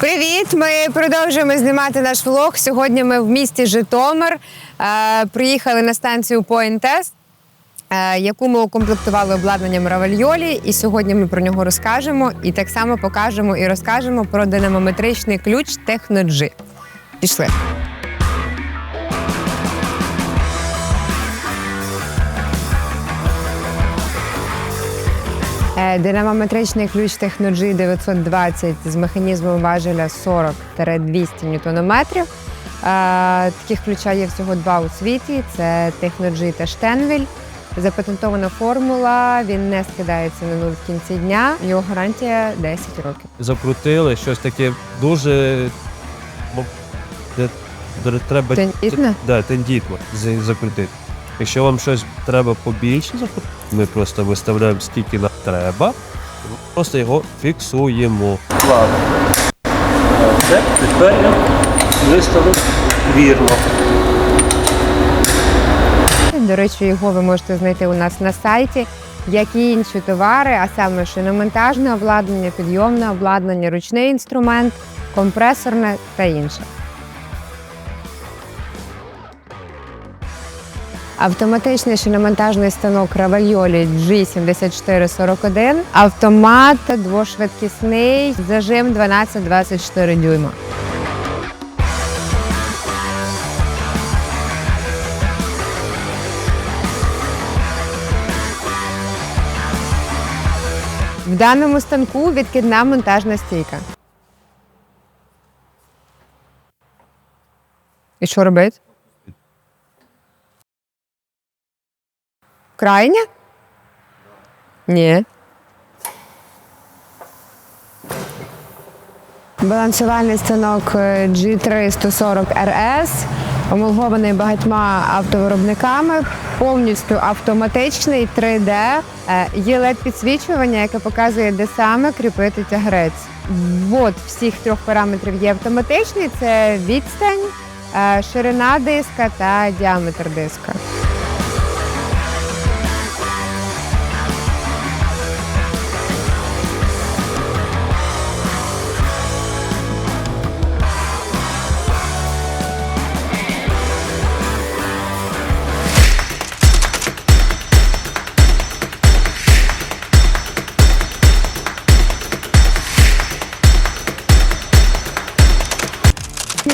Привіт! Ми продовжуємо знімати наш влог. Сьогодні ми в місті Житомир. Е, приїхали на станцію Test, е, яку ми укомплектували обладнанням Равальйолі. І сьогодні ми про нього розкажемо. І так само покажемо і розкажемо про динамометричний ключ Techno-G. Пішли. Динамометричний ключ Techno-G 920 з механізмом важеля 40-200 ньютонометрів. Е, Таких ключа є всього два у світі: це Techno-G та Штенвіль. Запатентована формула, він не скидається на нуль в кінці дня. Його гарантія 10 років. закрутили щось таке дуже. Треба тендітно закрутити. Якщо вам щось треба побільше ми просто виставляємо скільки нам треба, ми просто його фіксуємо. Ладно. Це тепер я виставив вірно. До речі, його ви можете знайти у нас на сайті, як і інші товари, а саме шиномонтажне обладнання, підйомне обладнання, ручний інструмент, компресорне та інше. Автоматичний шиномонтажний станок Равальйолі G7441, автомат двошвидкісний, зажим 12-24 дюйма. В даному станку відкидна монтажна стійка. І що робити? Крайня? Ні. Балансувальний станок е, G340 RS, омолгований багатьма автовиробниками, повністю автоматичний 3D. Е, Є led підсвічування, яке показує, де саме кріпити тягрець. Ввод всіх трьох параметрів є автоматичний: це відстань, е, ширина диска та діаметр диска.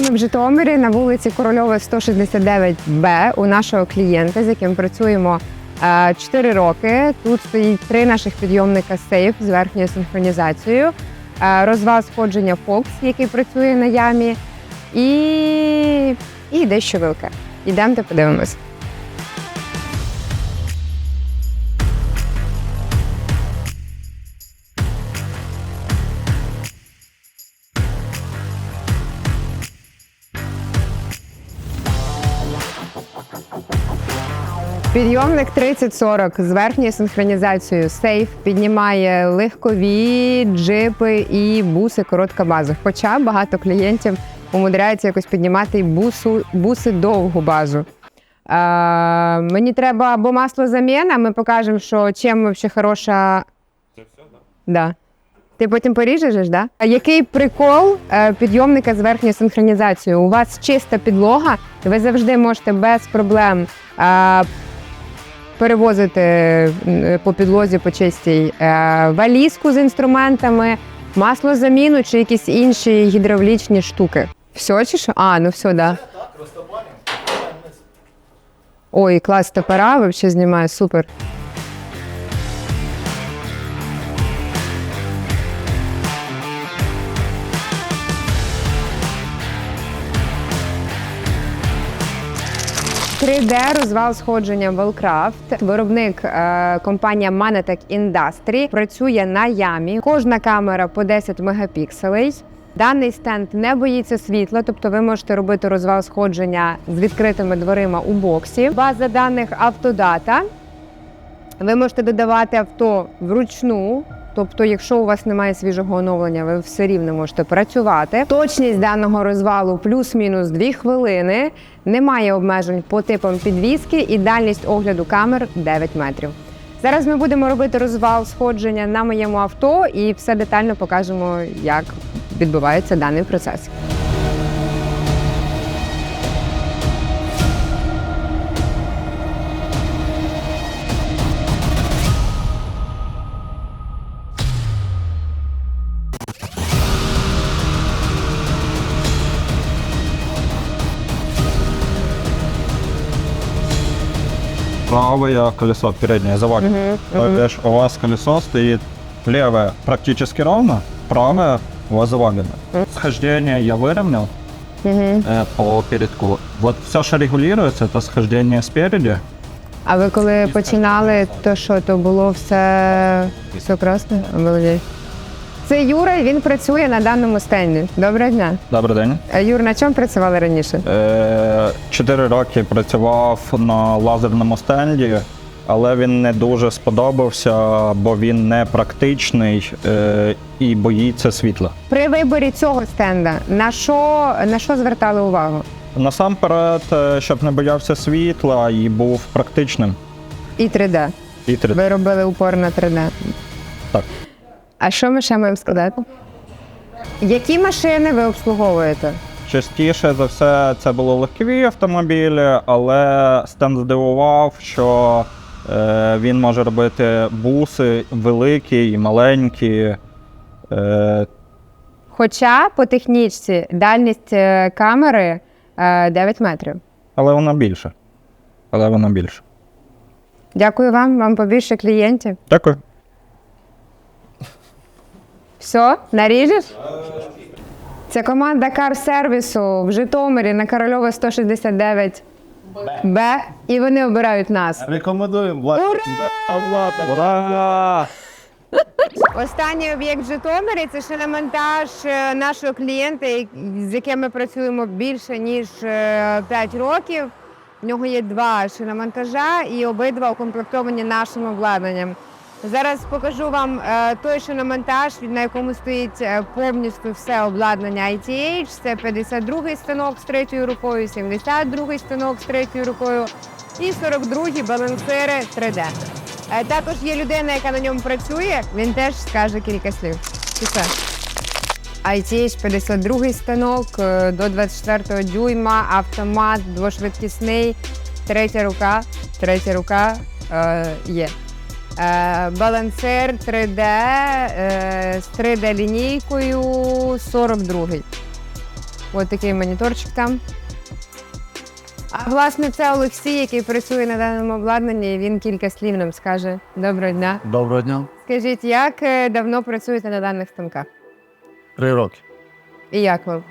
Ми в Житомирі на вулиці Корольова 169Б у нашого клієнта, з яким працюємо 4 роки. Тут стоїть три наших підйомника сейф з верхньою синхронізацією, е, розвал сходження Fox, який працює на ямі, і, і дещо вилка. Ідемте подивимось. Підйомник 3040 з верхньою синхронізацією сейф піднімає легкові джипи і буси короткобазових. Хоча багато клієнтів умудряються якось піднімати і бусу, буси довгу базу. Е, мені треба або масло заміна, ми покажемо, що чим взагалі хороша. Це все, так? Да. Ти потім поріжеш, да? А який прикол е, підйомника з верхньою синхронізацією? У вас чиста підлога, ви завжди можете без проблем е, перевозити по підлозі по чистій е, валізку з інструментами, масло заміну чи якісь інші гідравлічні штуки. Все чи що? А, ну все, да. Ой, клас топора, вообще знімає, супер. – 3D розвал сходження Wellcraft. Виробник е, компанія Manatec Industry працює на ямі. Кожна камера по 10 мегапікселей. Даний стенд не боїться світла, тобто ви можете робити розвал сходження з відкритими дверима у боксі. База даних автодата. Ви можете додавати авто вручну. Тобто, якщо у вас немає свіжого оновлення, ви все рівно можете працювати. Точність даного розвалу плюс-мінус 2 хвилини. Немає обмежень по типам підвіски і дальність огляду камер 9 метрів. Зараз ми будемо робити розвал сходження на моєму авто і все детально покажемо, як відбувається даний процес. правое колесо переднее заводим. То бишь у вас колесо стоит левое практически ровно, правое у вас завалено. Схождение я выровнял э, по передку. Вот все, что регулируется, это схождение спереди. А ви коли починали, то що, то було все, все красно? Молодець. Це Юра, він працює на даному стенді. Доброго дня. Добрий день. Е, Юр, на чому працювали раніше? Е, Чотири роки працював на лазерному стенді, але він не дуже сподобався, бо він не практичний е, і боїться світла. При виборі цього стенда на що, на що звертали увагу? Насамперед, щоб не боявся світла і був практичним. І 3D. І три- Ви робили упор на 3D. Так. А що ми ще маємо сказати? Які машини ви обслуговуєте? Частіше за все це були легкові автомобілі, але стенд здивував, що е, він може робити буси великі і маленькі. Е, Хоча по технічці дальність е, камери е, 9 метрів. але вона більше. Але вона більше. Дякую вам, вам побільше клієнтів. Дякую. Все, наріжеш? Це команда кар-сервісу в Житомирі на Корольова 169 Б. І вони обирають нас. Рекомендуємо Влад. Ура! Ура! Останній об'єкт в Житомирі це шиномонтаж е, нашого клієнта, з яким ми працюємо більше ніж 5 років. В нього є два шиномонтажа і обидва укомплектовані нашим обладнанням. Зараз покажу вам е, той шиномонтаж, на монтаж, на якому стоїть е, повністю все обладнання ITH. Це 52-й станок з третьою рукою, 72-й станок з третьою рукою і 42-й балансири 3D. Е, Також є людина, яка на ньому працює, він теж скаже кілька слів. Все. ITH 52 станок до 24 дюйма, автомат, двошвидкісний, третя рука, третя рука е, є. Е, балансир 3D е, з 3D лінійкою 42. Ось такий моніторчик там. А власне це Олексій, який працює на даному обладнанні. і Він кілька слів нам скаже. Доброго дня. Доброго дня. Скажіть, як е, давно працюєте на даних станках? Три роки. І як вам?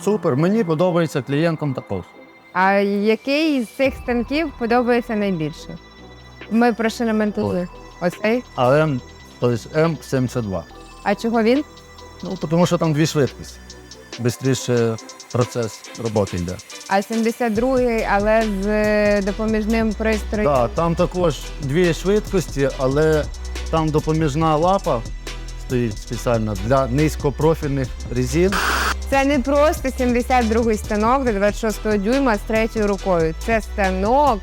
Супер. Мені подобається клієнтам також. А який із цих станків подобається найбільше? Ми про шиномонтажі. Оцей. АМ, тобто М72. А чого він? Ну, тому що там дві швидкості. Бистріше процес роботи йде. А 72-й, але з е, допоміжним пристроєм. Так, там також дві швидкості, але там допоміжна лапа стоїть спеціально для низькопрофільних резин. Це не просто 72-й станок до 26 дюйма з третьою рукою. Це станок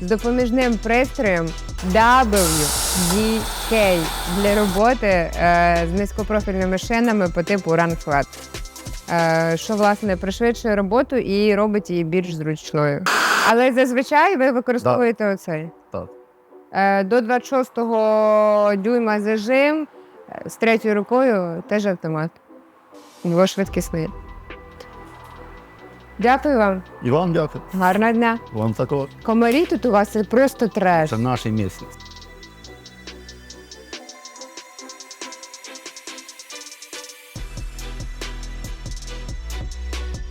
з допоміжним пристроєм WDK для роботи е, з низькопрофільними шинами по типу Run Flat. Е, що власне пришвидшує роботу і робить її більш зручною. Але зазвичай ви використовуєте оцей. Так. Е, до 26-го дюйма зажим з третьою рукою теж автомат. Двошвидкісний. Дякую вам. І вам дякую. Гарного дня. Вам також. Комарі тут у вас просто треш. Це наші місці.